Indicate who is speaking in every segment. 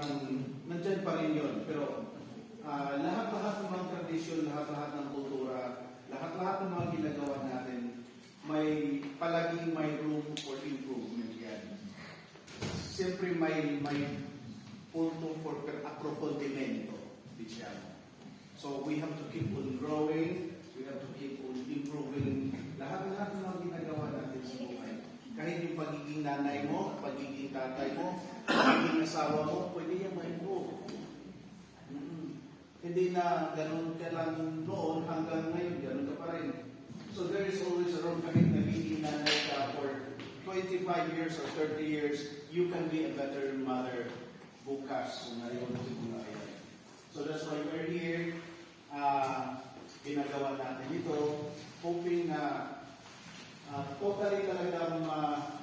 Speaker 1: man, nandyan pa rin yun. Pero ah, lahat-lahat ng mga tradisyon, lahat-lahat ng kultura, lahat-lahat ng mga ginagawa natin, may palaging may room for improvement yan. Siyempre may may punto for per approfondimento, diciamo. So we have to keep on growing, we have to keep on improving lahat-lahat ng mga ginagawa natin sa buhay. Kahit yung pagiging nanay mo, pagiging tatay mo, pagiging asawa mo, pwede Hindi na ganun ka lang noon hanggang ngayon, ganun ka pa rin. So there is always a room kahit nagiging nanay ka for 25 years or 30 years, you can be a better mother bukas kung ngayon siguro ay. So that's why we're here. Uh, ginagawa natin ito, hoping na uh, totally talagang uh,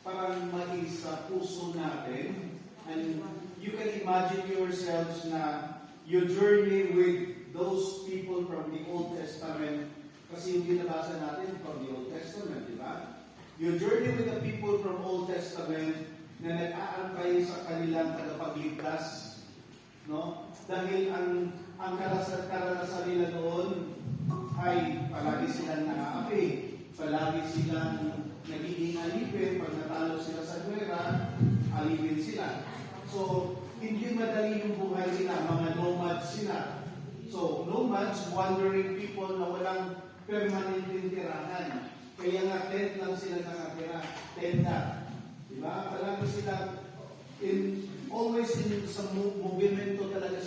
Speaker 1: parang mais sa puso natin. And you can imagine yourselves na you journey with those people from the Old Testament kasi yung binabasa natin from the Old Testament, di ba? You journey with the people from Old Testament na nag-aantay sa kanilang tagapagligtas, no? Dahil ang ang karanasan, karanasan nila noon ay palagi silang nakaapi, palagi silang nagiging alipin, pag natalo sila sa gwera, alipin sila. So, hindi madali yung buhay nila, mga nomads sila. So, nomads, wandering people na walang permanent tirahan. Kaya nga tent lang sila nakatira, tenda. Diba? Palagi sila in always in sa mo- movimento talaga